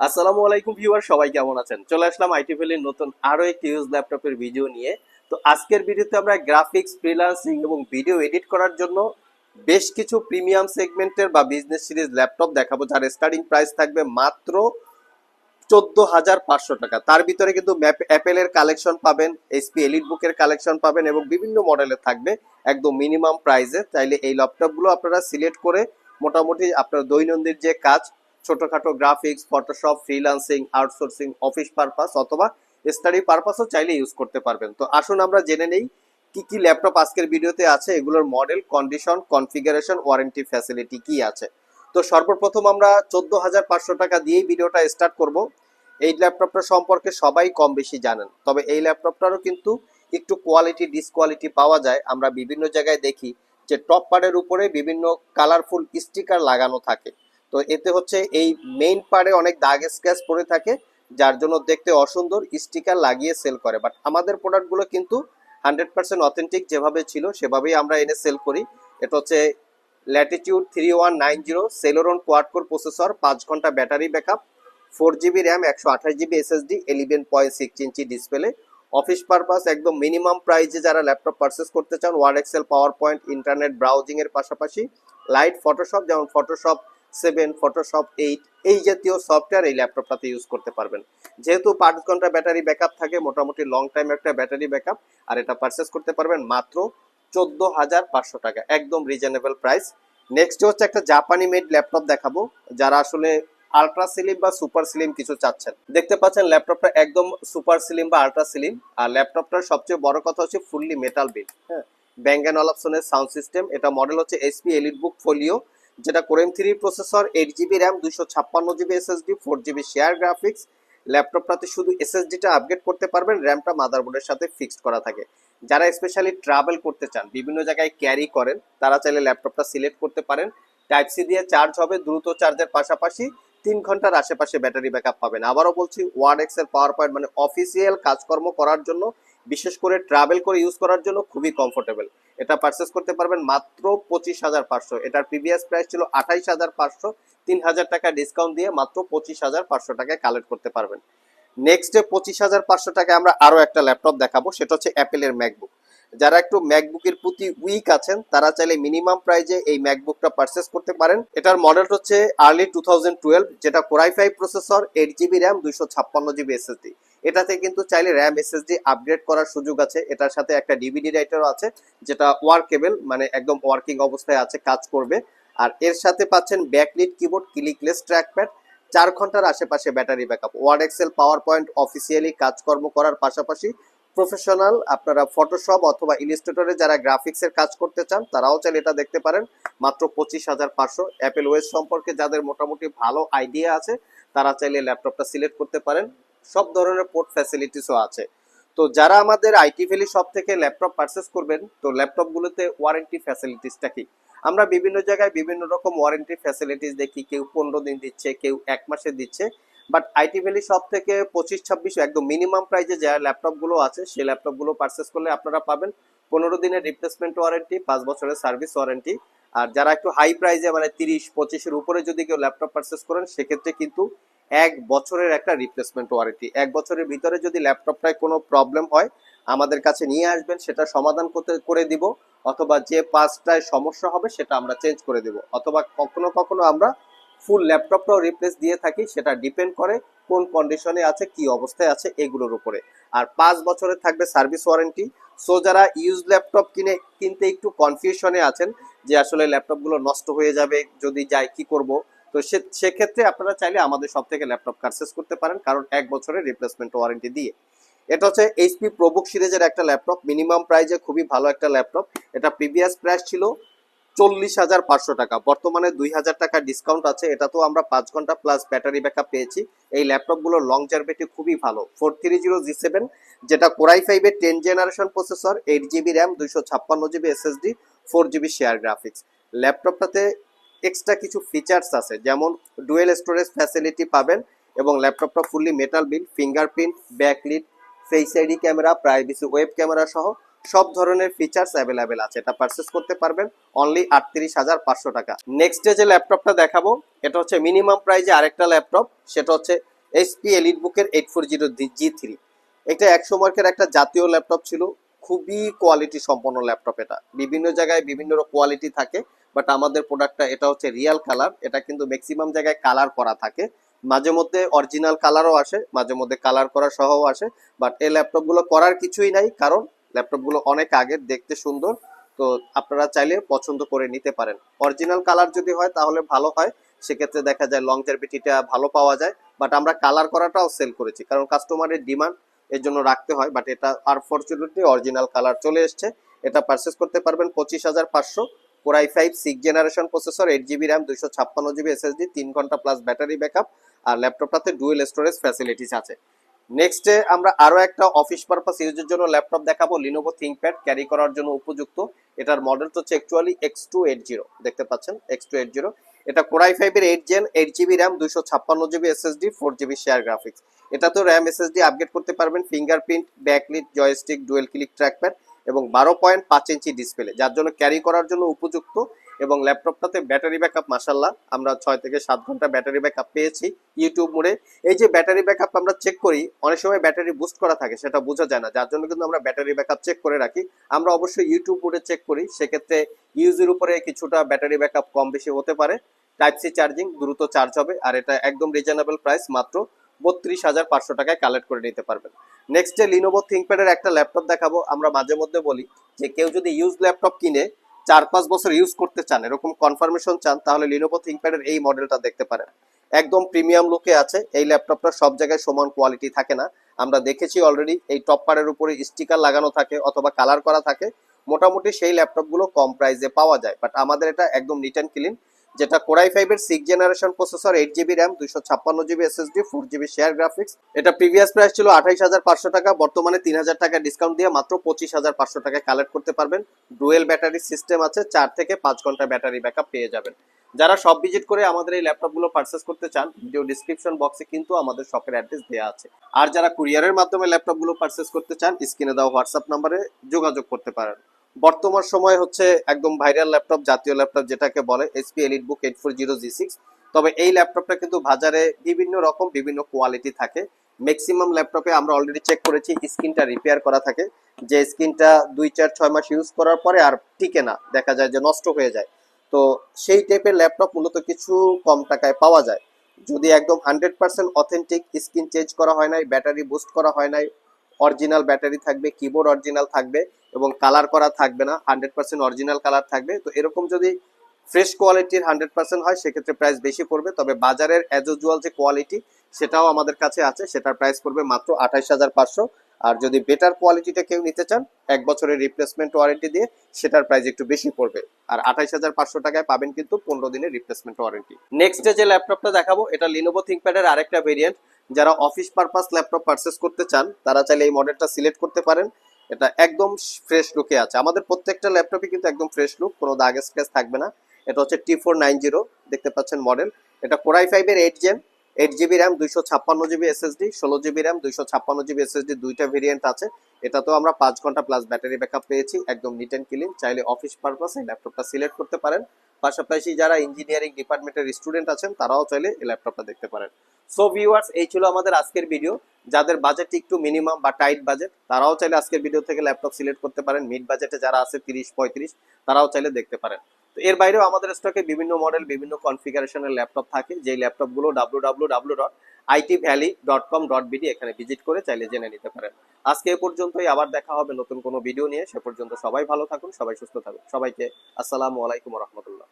আসসালামু আলাইকুম ভিউয়ার, সবাই কেমন আছেন? চলে আসলাম আইটি ভ্যালির নতুন আরও একটি ইউজ ল্যাপটপের ভিডিও নিয়ে। তো আজকের ভিডিওতে আমরা গ্রাফিক্স ফ্রিল্যান্সিং এবং ভিডিও এডিট করার জন্য বেশ কিছু প্রিমিয়াম সেগমেন্টের বা বিজনেস সিরিজ ল্যাপটপ দেখাবো, যার স্টার্টিং প্রাইস থাকবে মাত্র চোদ্দ হাজার পাঁচশো টাকা। তার ভিতরে কিন্তু অ্যাপেলের কালেকশন পাবেন এইচপি এলিট বুকের কালেকশন পাবেন এবং বিভিন্ন মডেলের থাকবে একদম মিনিমাম প্রাইসে চাইলে এই ল্যাপটপগুলো আপনারা সিলেক্ট করে মোটামুটি আপনার দৈনন্দিন যে কাজ ছোটখাটো graphics Photoshop freelancing outsourcing office purpose অথবা স্টাডি পারপাসও চাইলে ইউজ করতে পারবেন। তো আসুন আমরা জেনে নেই কি কি ল্যাপটপ আজকের ভিডিওতে আছে, এগুলোর model condition configuration warranty facility কি আছে। তো সর্বপ্রথম আমরা চোদ্দ হাজার পাঁচশো টাকা দিয়েই ভিডিওটা স্টার্ট করব। এই ল্যাপটপটা সম্পর্কে সবাই কম বেশি জানেন। তবে এই ল্যাপটপটারও কিন্তু একটু কোয়ালিটি ডিসকোয়ালিটি পাওয়া যায়। আমরা বিভিন্ন জায়গায় দেখি যে টপ পার্টের উপরে বিভিন্ন কালারফুল স্টিকার লাগানো থাকে। তো এতে হচ্ছে এই মেইন পার্টে অনেক দাগ স্ক্যাচ পড়ে থাকে, যার জন্য দেখতে অসুন্দর স্টিকার লাগিয়ে সেল করে। বাট আমাদের প্রোডাক্টগুলো কিন্তু হান্ড্রেড পার্সেন্ট অথেন্টিক যেভাবে ছিল, সেভাবেই আমরা এনে সেল করি। এটা হচ্ছে Latitude three one nine zero Celeron quad core processor পাঁচ ঘণ্টা battery backup four GB RAM একশো আঠাশ GB SSD eleven point six inch display office purpose একদম মিনিমাম প্রাইসে যারা ল্যাপটপ পারচেস করতে চান Word Excel PowerPoint internet browsing এর পাশাপাশি লাইট ফটোশপ যেমন ফটোশপ সেভেন ফটোশপ এইট এই জাতীয় সফটওয়্যার এই ল্যাপটপটাতে ইউজ করতে পারবেন। যেহেতু পাঁচ ঘণ্টা ব্যাটারি ব্যাকআপ থাকে, মোটামুটি লং টাইম একটা ব্যাটারি ব্যাকআপ আর এটা পারচেস করতে পারবেন মাত্র চোদ্দ হাজার পাঁচশো টাকা, একদম রিজনেবল প্রাইস নেক্সট হচ্ছে একটা জাপানি মেড ল্যাপটপ দেখাবো, যারা আসলে আলট্রা স্লিম বা সুপার স্লিম কিছু চাচ্ছেন। দেখতে পাচ্ছেন ল্যাপটপটা একদম সুপার স্লিম বা আলট্রা স্লিম আর ল্যাপটপটার সবচেয়ে বড় কথা হচ্ছে ফুললি মেটাল বিল হ্যাঁ। ব্যাঙ্গান অলাপসনের সাউন্ড সিস্টেম এটা মডেল হচ্ছে এসপি এলিট বুক ফোলিও যেটা core m three processor eight GB RAM দুশো ছাপ্পান্ন GB SSD four GB share graphics ল্যাপটপটাতে শুধু এসএসডিটা আপগ্রেড করতে পারবেন র্যামটা মাদারবোর্ডের সাথে ফিক্সড করা থাকে। যারা স্পেশালি ট্রাভেল করতে চান, বিভিন্ন জায়গায় ক্যারি করেন, তারা চাইলে ল্যাপটপটা সিলেক্ট করতে পারেন। টাইপ সি দিয়ে চার্জ হবে, দ্রুত চার্জের পাশাপাশি তিন ঘণ্টার আশেপাশে ব্যাটারি ব্যাকআপ পাবেন। আবারও বলছি ওয়ার্ড এক্সেল পাওয়ার পয়েন্ট মানে অফিসিয়াল কাজকর্ম করার জন্য বিশেষ করে ট্রাভেল করে ইউজ করার জন্য খুবই কমফোর্টেবল এটা পারচেস করতে পারবেন মাত্র পঁচিশ হাজার পাঁচশো। এটার প্রিভিয়াস প্রাইস ছিল আঠাইশ হাজার পাঁচশো। তিন হাজার টাকা ডিসকাউন্ট দিয়ে মাত্র পঁচিশ হাজার পাঁচশো টাকায় কালেক্ট করতে পারবেন। নেক্সট ডে পঁচিশ হাজার পাঁচশো টাকায় আমরা আরও একটা ল্যাপটপ দেখাবো। সেটা হচ্ছে অ্যাপেলের ম্যাকবুক যারা একটু ম্যাকবুকের প্রতি উইক আছেন, তারা চাইলে মিনিমাম প্রাইজে এই ম্যাকবুকটা পারচেস করতে পারেন। এটার মডেল হচ্ছে আর্লি টু থাউজেন্ড টুয়েলভ যেটা core i five processor eight GB RAM দুইশো ছাপ্পান্ন জিবি এসএসডি এটাতে কিন্তু চাইলে র্যাম এসএসডি আপগ্রেড করার সুযোগ আছে। এটার সাথে একটা ডিভিডি রাইটারও আছে, যেটা ওয়ার্কেবল মানে একদম ওয়ার্কিং অবস্থায় আছে, কাজ করবে। আর এর সাথে পাচ্ছেন ব্যাকলিট কিবোর্ড ক্লিকলেস ট্র্যাকপ্যাড চার ঘণ্টার আশেপাশে battery backup Word Excel PowerPoint officially কাজকর্ম করার পাশাপাশি প্রফেশনাল আপনারা ফটোশপ অথবা ইলিস্ট্রেটরে যারা গ্রাফিক্সের কাজ করতে চান, তারাও চাইলে এটা দেখতে পারেন। মাত্র পঁচিশ হাজার পাঁচশো অ্যাপেল ওয়েস সম্পর্কে যাদের মোটামুটি ভালো আইডিয়া আছে, তারা চাইলে ল্যাপটপটা সিলেক্ট করতে পারেন। সব ধরনের পোর্ট ফ্যাসিলিটিসও আছে। তো যারা আমাদের আইটি ভ্যালি শপ থেকে ল্যাপটপ পারচেস করবেন, তো ল্যাপটপগুলোতে ওয়ারেন্টি ফ্যাসিলিটিসটা কি? আমরা বিভিন্ন জায়গায় বিভিন্ন রকম ওয়ারেন্টি ফ্যাসিলিটিস দেখি, কেউ পনেরো দিন দিচ্ছে, কেউ এক মাসে দিচ্ছে। বাট আইটি ভ্যালি শপ থেকে পঁচিশ, ছাব্বিশ একদম মিনিমাম প্রাইজে যে ল্যাপটপগুলো আছে, সেই ল্যাপটপগুলো পারচেস করলে আপনারা পাবেন পনেরো দিনের রিপ্লেসমেন্ট ওয়ারেন্টি পাঁচ বছরের সার্ভিস ওয়ারেন্টি আর যারা একটু হাই প্রাইজে মানে তিরিশ, পঁচিশের উপরে যদি কেউ ল্যাপটপ পারচেস করেন, সেক্ষেত্রে কিন্তু এক বছরের একটা রিপ্লেসমেন্ট ওয়ারেন্টি এক বছরের ভিতরে যদি ল্যাপটপটায় কোনো প্রবলেম হয়, আমাদের কাছে নিয়ে আসবেন, সেটা সমাধান করতে, করে দিব, অথবা যে পাঁচটায় সমস্যা হবে, সেটা আমরা চেঞ্জ করে দিব। অথবা কখনো কখনো আমরা ফুল ল্যাপটপটাও রিপ্লেস দিয়ে থাকি, সেটা ডিপেন্ড করে কোন কন্ডিশনে আছে, কি অবস্থায় আছে, এগুলোর উপরে। আর পাঁচ বছরের থাকবে সার্ভিস ওয়ারেন্টি সো যারা ইউজ ল্যাপটপ কিনে, কিনতে একটু কনফিউশনে আছেন, যে আসলে ল্যাপটপগুলো নষ্ট হয়ে যাবে, যদি যায় কি করব তো সেক্ষেত্রে আপনারা চাইলে আমাদের সব থেকে ল্যাপটপ পারচেস করতে পারেন, কারণ এক বছরের রিপ্লেসমেন্ট ওয়ারেন্টি দিয়ে। এটা হচ্ছে এইচপি প্রবুক সিরিজের একটা ল্যাপটপ মিনিমাম প্রাইজে খুবই ভালো একটা ল্যাপটপ এটা প্রিভিয়াস প্রাইস ছিল চল্লিশ হাজার পাঁচশো টাকা, বর্তমানে দুই হাজার টাকা ডিসকাউন্ট আছে। এটা তো আমরা পাঁচ ঘণ্টা প্লাস ব্যাটারি ব্যাকআপ পেয়েছি। এই ল্যাপটপগুলোর লং জার্ভিটি খুবই ভালো। Four three zero G seven যেটা কোরাই ফাইভের ten generation processor eight GB RAM দুইশো ছাপ্পান্ন GB SSD four GB share graphics ল্যাপটপটাতে extra কিছু ফিচার্স আছে, যেমন ডুয়েল স্টোরেজ ফ্যাসিলিটি পাবেন এবং ল্যাপটপটা fully metal build fingerprint backlit face ID camera privacy web camera সহ সব ধরনের ফিচার্স অ্যাভেলেবেল আছে। এটা পারচেস করতে পারবেন অনলি আটত্রিশ হাজার পাঁচশো টাকা। নেক্সট যে ল্যাপটপটা দেখাবো, এটা হচ্ছে মিনিমাম প্রাইজে আরেকটা ল্যাপটপ সেটা হচ্ছে এইচপি এলিট বুকের eight four zero G three এটা একশো মার্কের একটা জাতীয় ল্যাপটপ ছিল, খুবই কোয়ালিটি সম্পন্ন ল্যাপটপ এটা। বিভিন্ন জায়গায় বিভিন্ন কোয়ালিটি থাকে। বাট আমাদের প্রোডাক্টটা এটা হচ্ছে রিয়েল কালার। এটা কিন্তু ম্যাক্সিমাম জায়গায় কালার করা থাকে। মাঝে মধ্যে অরিজিনাল কালারও আসে, মাঝে মধ্যে কালার করা সহও আসে। বাট এই ল্যাপটপগুলো করার কিছুই নাই, কারণ ল্যাপটপগুলো অনেক আগের দেখতে সুন্দর। তো আপনারা চাইলে পছন্দ করে নিতে পারেন। অরিজিনাল কালার যদি হয়, তাহলে ভালো হয়। সেক্ষেত্রে দেখা যায় লং জার্ভিটিটা ভালো পাওয়া যায়। বাট আমরা কালার করাটাও সেল করেছি, কারণ কাস্টমারের ডিমান্ড এর জন্য রাখতে হয়। বাট এটা আনফর্চুনেটলি অরিজিনাল কালার চলে এসছে। এটা পারচেস করতে পারবেন পঁচিশ হাজার পাঁচশো। Core i five six generation processor eight GB RAM দুইশো ছাপ্পান্ন জিবি এসএসডি তিন ঘণ্টা প্লাস ব্যাটারি ব্যাকআপ আর ল্যাপটপটাতে ডুয়েল স্টোরেজ ফ্যাসিলিটিস আছে। নেক্সটে আমরা আরও একটা অফিস পারপাস ইউজের জন্য ল্যাপটপ দেখাবো লিনোভো থিঙ্কপ্যাড ক্যারি করার জন্য উপযুক্ত। এটার মডেল হচ্ছে actually X two eight zero দেখতে পাচ্ছেন? এক্স টু এইট জিরো এটা কোরাই ফাইভের eight gen eight GB RAM দুশো ছাপ্পান্ন GB SSD four GB share graphics এটা তো র্যাম এসএসডি আপগ্রেড করতে পারবেন fingerprint backlit joystick dual click trackpad এবং বারো পয়েন্ট পাঁচ ইঞ্চি ডিসপ্লে যার জন্য ক্যারি করার জন্য উপযুক্ত এবং ল্যাপটপটাতে ব্যাটারি ব্যাকআপ মাসাল্লাহ আমরা ছয় থেকে সাত ঘণ্টা ব্যাটারি ব্যাকআপ পেয়েছি ইউটিউব মোড়ে। এই যে ব্যাটারি ব্যাকআপ আমরা চেক করি, অনেক সময় ব্যাটারি বুস্ট করা থাকে, সেটা বোঝা যায় না, যার জন্য কিন্তু আমরা ব্যাটারি ব্যাকআপ চেক করে রাখি। আমরা অবশ্যই ইউটিউব মোড়ে চেক করি, সেক্ষেত্রে ইউজের উপরে কিছুটা ব্যাটারি ব্যাকআপ কম বেশি হতে পারে। টাইপ সি চার্জিং দ্রুত চার্জ হবে, আর এটা একদম রিজনেবল প্রাইস মাত্র বত্রিশ হাজার পাঁচশো টাকায় কালেক্ট করে নিতে পারবেন। নেক্সটে লিনোভো থিঙ্কপ্যাডের একটা ল্যাপটপ দেখাবো, আমরা মাঝে মধ্যে বলি যে কেউ যদি ইউজ ল্যাপটপ কিনে চার পাঁচ বছর ইউজ করতে চান, এরকম কনফার্মেশন চান, তাহলে লিনোভো থিঙ্কপ্যাডের এই মডেলটা দেখতে পারেন। একদম প্রিমিয়াম লুকে আছে, এই ল্যাপটপটা সব জায়গায় সমান কোয়ালিটি থাকে না। আমরা দেখেছি অলরেডি এই টপ পারের উপরে স্টিকার লাগানো থাকে অথবা কালার করা থাকে। মোটামুটি সেই ল্যাপটপগুলো কম প্রাইসে পাওয়া যায় বাট আমাদের এটা একদম নিট অ্যান্ড ক্লিন যেটা কোরাই ফাইভ এর six generation processor eight GB RAM দুইশো ছাপ্পান্ন GB SSD four GB share graphics এটা প্রিভিয়াস প্রাইস ছিল আঠাইশ হাজার পাঁচশো টাকা, বর্তমানে তিন হাজার টাকা ডিসকাউন্ট দিয়ে মাত্র পঁচিশ হাজার পাঁচশো টাকায় কালেক্ট করতে পারবেন। ডুয়েল ব্যাটারি সিস্টেম আছে, চার থেকে পাঁচ ঘণ্টা ব্যাটারি ব্যাকআপ পেয়ে যাবেন। যারা সব ভিজিট করে আমাদের এই ল্যাপটপগুলো পারচেস করতে চান ভিডিও ডিসক্রিপশন বক্সে কিন্তু আমাদের শপের অ্যাড্রেস দেওয়া আছে। আর যারা কুরিয়ারের মাধ্যমে ল্যাপটপগুলো পারচেস করতে চান স্ক্রিনে দেওয়া হোয়াটসঅ্যাপ নাম্বারে যোগাযোগ করতে পারেন। বর্তমান সময় হচ্ছে একদম ভাইরাল ল্যাপটপ জাতীয় ল্যাপটপ যেটাকে বলে HP EliteBook eight four zero G six তবে এই ল্যাপটপটা কিন্তু বাজারে বিভিন্ন রকম, বিভিন্ন কোয়ালিটি থাকে। ম্যাক্সিমাম ল্যাপটপে আমরা অলরেডি চেক করেছি, স্ক্রিনটা রিপেয়ার করা থাকে। যে স্ক্রিনটা দুই, চার, ছয় মাস ইউজ করার পরে আর টিকে না, দেখা যায় যে নষ্ট হয়ে যায়। তো সেই টাইপের ল্যাপটপ মূলত কিছু কম টাকায় পাওয়া যায়। যদি একদম hundred percent authentic screen change করা হয় নাই ব্যাটারি বুস্ট করা হয় নাই অরিজিনাল ব্যাটারি থাকবে কিবোর্ড অরিজিনাল থাকবে এবং কালার করা থাকবে না হান্ড্রেড পার্সেন্ট অরিজিনাল কালার থাকবে। তো এরকম যদি ফ্রেশ কোয়ালিটির হান্ড্রেড পার্সেন্ট হয়, সেক্ষেত্রে প্রাইস বেশি পড়বে। তবে বাজারের অ্যাজ ইউজুয়াল যে কোয়ালিটি সেটাও আমাদের কাছে আছে। সেটার প্রাইস পড়বে মাত্র আঠাইশ হাজার পাঁচশো। আর যদি বেটার কোয়ালিটিটা কেউ নিতে চান, এক বছরের রিপ্লেসমেন্ট ওয়ারেন্টি দিয়ে সেটার প্রাইস একটু বেশি পড়বে। আর আঠাইশ হাজার পাঁচশো টাকায় পাবেন কিন্তু পনেরো দিনের রিপ্লেসমেন্ট ওয়ারেন্টি নেক্সট যে ল্যাপটপটা দেখাবো, এটা লিনোভো থিঙ্কপ্যাডের আরেকটা ভেরিয়েন্ট যারা অফিস পারপাস ল্যাপটপ পারচেস করতে চান, তারা চাইলে এই মডেলটা সিলেক্ট করতে পারেন। এটা একদম ফ্রেশ লুকে আছে। আমাদের প্রত্যেকটা ল্যাপটপই কিন্তু একদম ফ্রেশ লুক কোনো দাগ স্ক্র্যাচ থাকবে না। এটা হচ্ছে টি ফোর নাইন জিরো দেখতে পাচ্ছেন মডেল এটা কোরাই ফাইভের eight gen eight GB RAM দুইশো ছাপ্পান্ন জিবি এসএসডি ষোলো জিবি র্যাম দুইশো ছাপ্পান্ন জিবি এসএসডি দুইটা ভেরিয়েন্ট আছে। এটা তো আমরা পাঁচ ঘণ্টা প্লাস ব্যাটারি ব্যাকআপ পেয়েছি, একদম নিট অ্যান্ড ক্লিন চাইলে অফিস পারপাসে ল্যাপটপটা সিলেক্ট করতে পারেন। পাশাপাশি যারা ইঞ্জিনিয়ারিং ডিপার্টমেন্টের স্টুডেন্ট আছেন, তারাও চাইলে এই ল্যাপটপটা দেখতে পারেন। সো ভিউয়ার্স এই ছিল আমাদের আজকের ভিডিও যাদের বাজেট একটু মিনিমাম বা টাইট বাজেট তারাও চাইলে আজকের ভিডিও থেকে ল্যাপটপ সিলেক্ট করতে পারেন। মিড বাজেটে যারা আছে, তিরিশ, পঁয়ত্রিশ, তারাও চাইলে দেখতে পারেন। তো এর বাইরেও আমাদের স্টকে বিভিন্ন মডেল বিভিন্ন কনফিগারেশনের ল্যাপটপ থাকে। যে ল্যাপটপগুলো W W W dot IT valley dot com dot BD এখানে ভিজিট করে চাইলে জেনে নিতে পারেন। আজকে এ পর্যন্তই, আবার দেখা হবে নতুন কোনো ভিডিও নিয়ে। সে পর্যন্ত সবাই ভালো থাকুন, সবাই সুস্থ থাকুন। সবাইকে আসসালামু আলাইকুম রহমতুল্লাহ।